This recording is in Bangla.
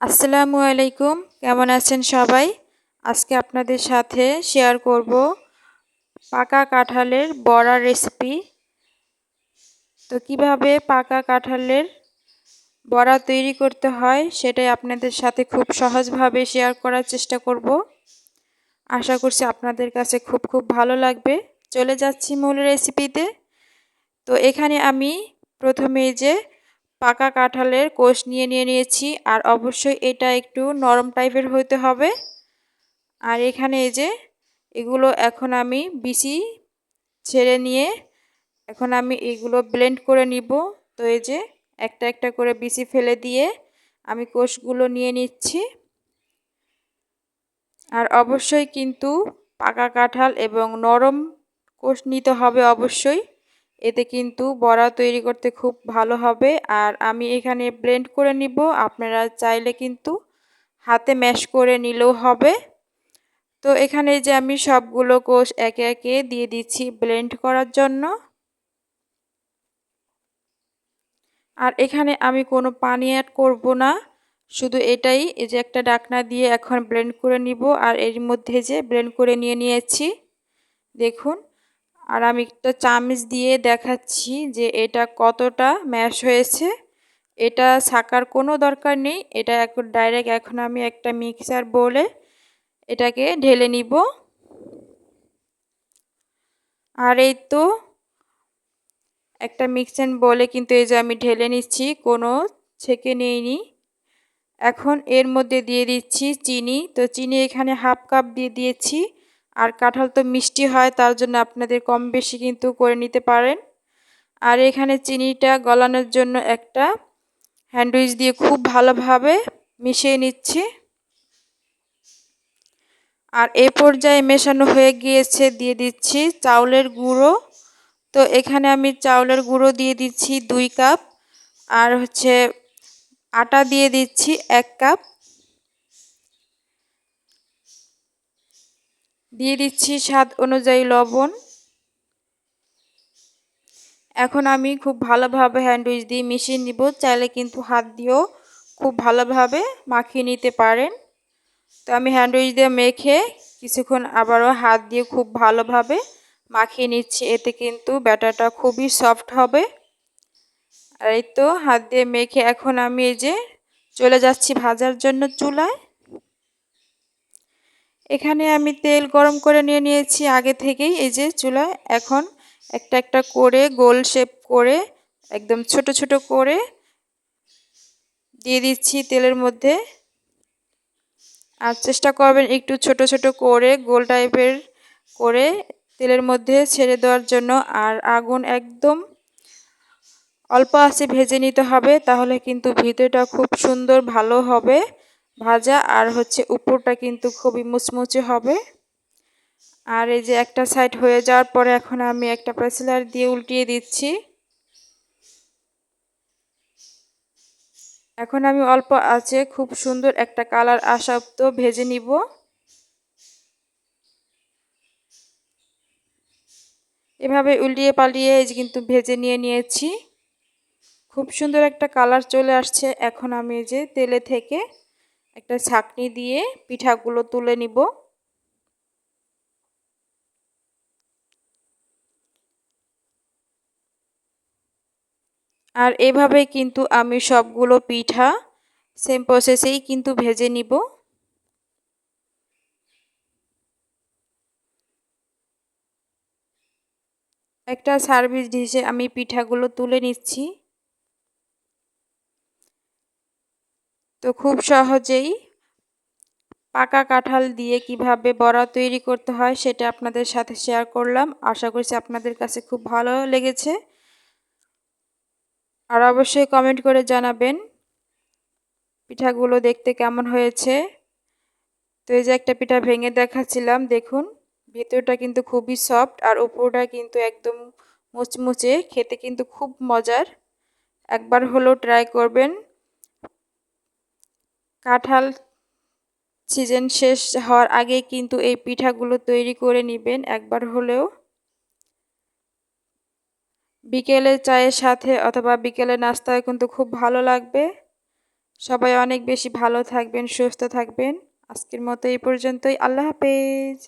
আসসালামু আলাইকুম। কেমন আছেন সবাই? আজকে আপনাদের সাথে শেয়ার করব পাকা কাঁঠালের বড়া রেসিপি তো কীভাবে পাকা কাঁঠালের বড়া তৈরি করতে হয় সেটাই আপনাদের সাথে খুব সহজভাবে শেয়ার করার চেষ্টা করব। আশা করছি আপনাদের কাছে খুব খুব ভালো লাগবে। চলে যাচ্ছি মূল রেসিপিতে তো। এখানে আমি প্রথমে যে পাকা কাঁঠালের কোষ নিয়ে নিয়ে নিয়েছি। আর অবশ্যই এটা একটু নরম টাইপের হইতে হবে। আর এখানে এই যে, এগুলো এখন আমি বিচি ছেড়ে নিয়ে এখন আমি এগুলো ব্লেন্ড করে নিব। তো এই যে, একটা একটা করে বিচি ফেলে দিয়ে আমি কোষগুলো নিয়ে নিচ্ছি। আর অবশ্যই কিন্তু পাকা কাঁঠাল এবং নরম কোষ নিতে হবে অবশ্যই। এতে কিন্তু বড়া তৈরি করতে খুব ভালো হবে। আর আমি এখানে ব্লেন্ড করে নিব। আপনারা চাইলে কিন্তু হাতে ম্যাশ করে নিলেও হবে। তো এখানে যে আমি সবগুলো কোষ একে একে দিয়ে দিচ্ছি ব্লেন্ড করার জন্য। আর এখানে আমি কোনো পানি অ্যাড করব না। শুধু এটাই, এই যে একটা ডাকনা দিয়ে এখন ব্লেন্ড করে নিব। আর এর মধ্যে যে ব্লেন্ড করে নিয়ে নিয়েছি, দেখুন। আর আমি একটা চামচ দিয়ে দেখাচ্ছি যে এটা কতটা ম্যাশ হয়েছে। এটা ছাকার কোনো দরকার নেই। এটা এখন ডাইরেক্ট এখন আমি একটা মিক্সার বলে এটাকে ঢেলে নিব। আর এই তো একটা মিক্সার বলে কিন্তু এই যে আমি ঢেলে নিচ্ছি, কোনো ছেঁকে নিইনি। এখন এর মধ্যে দিয়ে দিচ্ছি চিনি। তো চিনি এখানে হাফ কাপ দিয়ে দিয়েছি। আর কাঁঠাল তো মিষ্টি হয়, তার জন্য আপনাদের কম বেশি কিন্তু করে নিতে পারেন। আর এখানে চিনিটা গলানোর জন্য একটা হ্যান্ডউইচ দিয়ে খুব ভালোভাবে মিশিয়ে নিচ্ছি। আর এ পর্যায়ে মেশানো হয়ে গিয়েছে, দিয়ে দিচ্ছি চাউলের গুঁড়ো। তো এখানে আমি চাউলের গুঁড়ো দিয়ে দিচ্ছি দুই কাপ, আর হচ্ছে আটা দিয়ে দিচ্ছি এক কাপ। দিয়ে দিচ্ছি স্বাদ অনুযায়ী লবণ। এখন আমি খুব ভালোভাবে হ্যান্ডউইচ দিয়ে মিশিয়ে নিব। চাইলে কিন্তু হাত দিয়েও খুব ভালোভাবে মাখিয়ে নিতে পারেন। তো আমি হ্যান্ডউইচ দিয়ে মেখে কিছুক্ষণ আবারও হাত দিয়ে খুব ভালোভাবে মাখিয়ে নিচ্ছি। এতে কিন্তু ব্যাটারটা খুবই সফট হবে। আর এই তো হাত দিয়ে মেখে এখন আমি এই যে চলে যাচ্ছি ভাজার জন্য চুলায়। এখানে আমি তেল গরম করে নিয়ে নিয়েছি আগে থেকেই। এই যে চুলায় এখন একটা একটা করে গোল শেপ করে, একদম ছোট ছোট করে দিয়ে দিচ্ছি তেলের মধ্যে। আর চেষ্টা করবেন একটু ছোট ছোট করে, গোল টাইপের করে তেলের মধ্যে ছেড়ে দেওয়ার জন্য। আর আগুন একদম অল্প আছে ভেজে নিতে হবে, তাহলে কিন্তু ভিতরটা খুব সুন্দর ভালো হবে। ভাজা আর হচ্ছে উপরটা কিন্তু খুবই মুচমুচে হবে। আর এই যে একটা সাইড হয়ে যাওয়ার পরে এখন আমি একটা প্রেসিলার দিয়ে উল্টিয়ে দিচ্ছি। এখন আমি অল্প আছে, খুব সুন্দর একটা কালার আসা তো ভেজে নিব। এভাবে উল্টিয়ে পালিয়ে এই যে কিন্তু ভেজে নিয়ে নিয়েছি। খুব সুন্দর একটা কালার চলে আসছে এখন আমি যে তেলে থেকে। একটা ছাকনি দিয়ে পিঠাগুলো তুলে নিব। আর এভাবে কিন্তু আমি সবগুলো পিঠা সেম প্রসেসেই কিন্তু ভেজে নিব। একটা সার্ভিস ডিশে আমি পিঠাগুলো তুলে নিচ্ছি। তো খুব সহজেই পাকা কাঁঠাল দিয়ে কীভাবে বড়া তৈরি করতে হয় সেটা আপনাদের সাথে শেয়ার করলাম। আশা করছি আপনাদের কাছে খুব ভালো লেগেছে। আর অবশ্যই কমেন্ট করে জানাবেন পিঠাগুলো দেখতে কেমন হয়েছে। তো এই যে একটা পিঠা ভেঙে দেখাচ্ছিলাম, দেখুন, ভেতরটা কিন্তু খুবই সফট আর উপরটা কিন্তু একদম মুচমুচে, খেতে কিন্তু খুব মজার। একবার হলেও ট্রাই করবেন। কাঁঠাল সিজন শেষ হওয়ার আগে কিন্তু এই পিঠাগুলো তৈরি করে নেবেন। একবার হলেও বিকেলে চায়ের সাথে অথবা বিকেলে নাস্তায় কিন্তু খুব ভালো লাগবে। সবাই অনেক বেশি ভালো থাকবেন, সুস্থ থাকবেন। আজকের মতো এই পর্যন্তই। আল্লাহ হাফেজ।